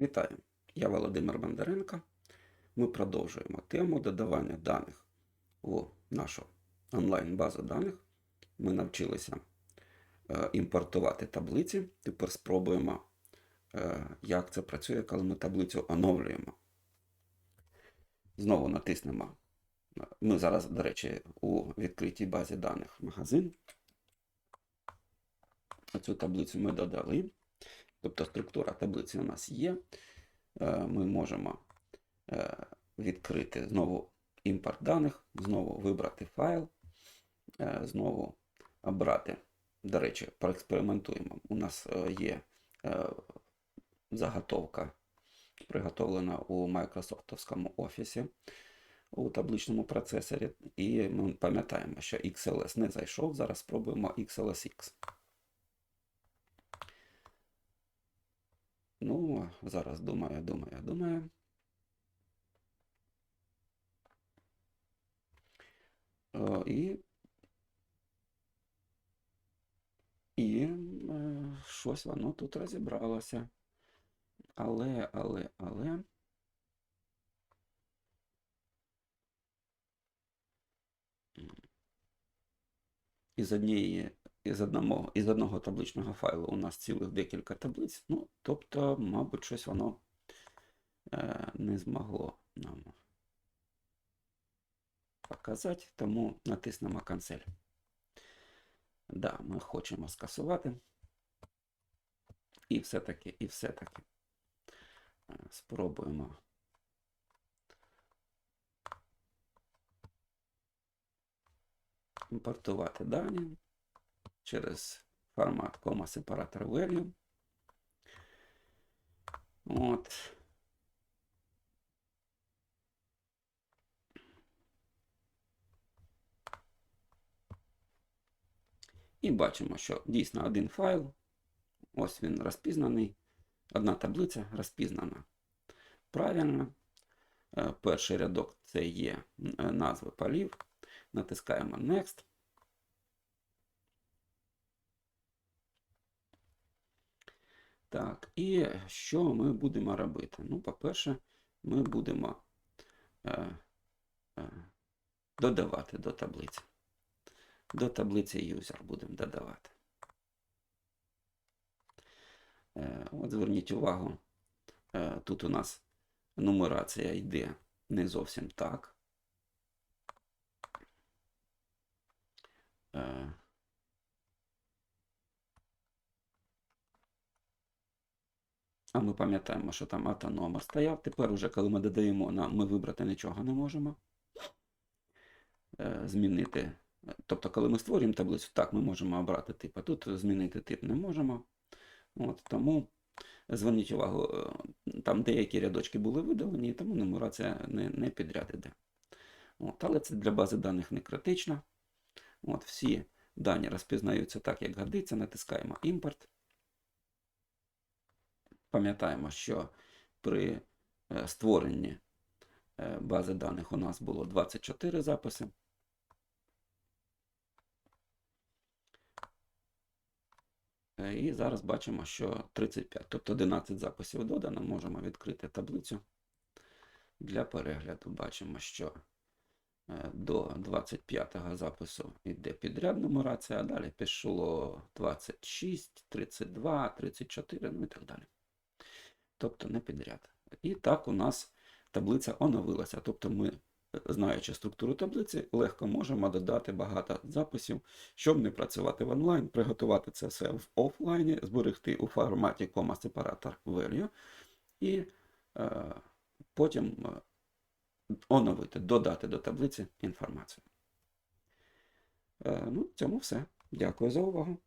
Вітаю! Я Володимир Бондаренко. Ми продовжуємо тему додавання даних у нашу онлайн-базу даних. Ми навчилися е, імпортувати таблиці. Тепер спробуємо, е, як це працює, коли ми таблицю оновлюємо. Знову натиснемо. Ми зараз, до речі, у відкритій базі даних магазин. Цю таблицю ми додали. Тобто структура таблиці у нас є. Е, Ми можемо е, відкрити знову імпорт даних, знову вибрати файл, е, знову обрати. До речі, проекспериментуємо. У нас є заготовка, приготовлена у Microsoft офісі у табличному процесорі. І ми пам'ятаємо, що XLS не зайшов. Зараз спробуємо XLSX. Ну, зараз думаю, думаю, думаю. Е, І, і е, щось воно тут розібралося. Але, але, але. Із однієї із одного, із одного табличного файлу у нас цілих декілька таблиць. Ну, тобто, мабуть, щось воно е, не змогло нам показати, тому натиснемо канцель. Да, ми хочемо скасувати. І все-таки, і все-таки е, спробуємо. Імпортувати дані через формат кома сепаратор value. От. І бачимо, що дійсно один файл. Ось він розпізнаний. Одна таблиця розпізнана. Правильно. Е, Перший рядок це є е, назви полів. Натискаємо Next. Так, і що ми будемо робити? Ну, по-перше, ми будемо е, е, додавати до таблиці. До таблиці user будемо додавати. Е, от зверніть увагу, е, тут у нас нумерація йде не зовсім так. Е, А ми пам'ятаємо, що там автономер стояв. Тепер, уже, коли ми додаємо, нам ми вибрати нічого не можемо. Е, Змінити. Тобто, коли ми створюємо таблицю, так, ми можемо обрати тип, а тут змінити тип не можемо. От, Тому зверніть увагу, е, там деякі рядочки були видалені, тому нумерація не, не підряд іде. От, але це для бази даних не критично. От, всі дані розпізнаються так, як годиться. Натискаємо імпорт. Пам'ятаємо, що при е, створенні е, бази даних у нас було 24 записи. Е, І зараз бачимо, що 35, тобто 11 записів додано. Можемо відкрити таблицю для перегляду. Бачимо, що до 25-го запису йде підряд нумерація, а далі пішло 26, 32, 34, ну і так далі тобто не підряд. І так у нас таблиця оновилася. Тобто ми, знаючи структуру таблиці, легко можемо додати багато записів, щоб не працювати в онлайн, приготувати це все в офлайні, зберегти у форматі кома сепаратор value і е, потім е, оновити, додати до таблиці інформацію. Е, ну, в цьому все. Дякую за увагу.